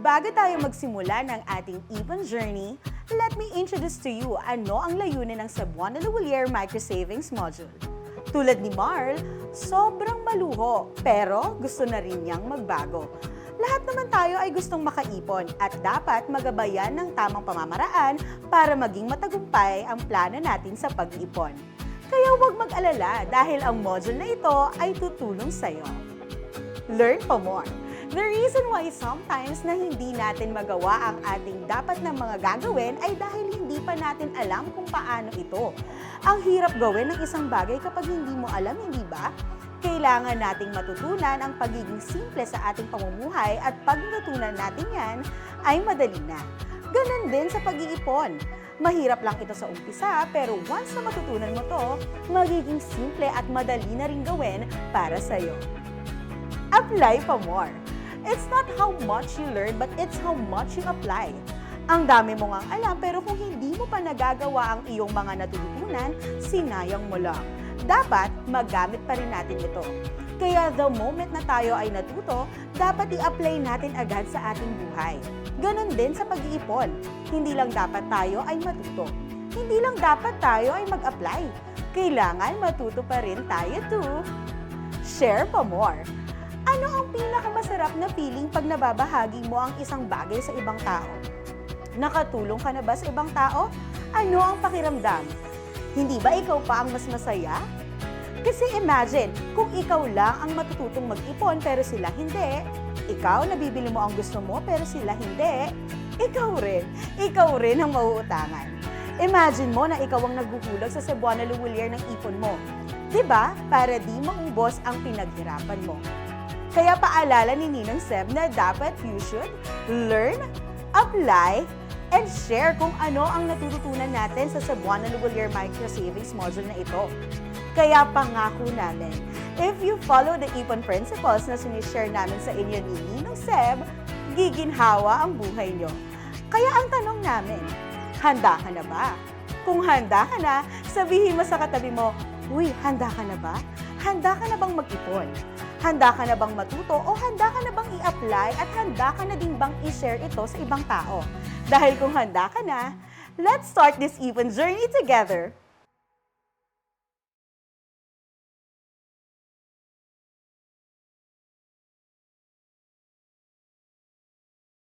Bago tayo magsimula ng ating ipon journey, let me introduce to you ano ang layunin ng Cebuana Lawalier Micro Savings Module. Tulad ni Marl, sobrang maluho pero gusto na rin niyang magbago. Lahat naman tayo ay gustong makaipon at dapat magabayan ng tamang pamamaraan para maging matagumpay ang plano natin sa pag-iipon. Kaya huwag mag-alala dahil ang module na ito ay tutulong sa'yo. Learn pa more. The reason why sometimes na hindi natin magawa ang ating dapat na mga gagawin ay dahil hindi pa natin alam kung paano ito. Ang hirap gawin ng isang bagay kapag hindi mo alam, hindi ba? Kailangan nating matutunan ang pagiging simple sa ating pamumuhay at pag natutunan natin yan, ay madali na. Ganon din sa pag-iipon. Mahirap lang ito sa umpisa, pero once na matutunan mo to, magiging simple at madali na rin gawin para sa'yo apply pa more. It's not how much you learn, but it's how much you apply. Ang dami mo ngang alam, pero kung hindi mo pa nagagawa ang iyong mga natutunan, sinayang mo lang. Dapat magamit pa rin natin ito. Kaya the moment na tayo ay natuto, dapat i-apply natin agad sa ating buhay. Ganon din sa pag-iipon. Hindi lang dapat tayo ay matuto. Hindi lang dapat tayo ay mag-apply. Kailangan matuto pa rin tayo to share pa more. Ano pinakamasarap na feeling pag nababahagi mo ang isang bagay sa ibang tao? Nakatulong ka na ba sa ibang tao? Ano ang pakiramdam? Hindi ba ikaw pa ang mas masaya? Kasi imagine, kung ikaw lang ang matututong mag-ipon pero sila hindi, ikaw nabibili mo ang gusto mo pero sila hindi, ikaw rin, ikaw rin ang mauutangan. Imagine mo na ikaw ang naghuhulog sa Cebuana Luwalier ng ipon mo. 'Di ba? Para di maubos ang pinaghirapan mo. Kaya paalala ni Ninong Seb na dapat you should learn, apply, and share kung ano ang natututunan natin sa Cebuana Luwalier Micro Savings Module na ito. Kaya pangako namin, if you follow the ipon principles na sinishare namin sa inyo ni Ninong Seb, giginhawa ang buhay nyo. Kaya ang tanong namin, handa ka na ba? Kung handa ka na, sabihin mo sa katabi mo, Uy, handa ka na ba? Handa ka na bang mag-ipon? Handa ka na bang matuto o handa ka na bang i-apply at handa ka na din bang i-share ito sa ibang tao? Dahil kung handa ka na, let's start this ipon journey together.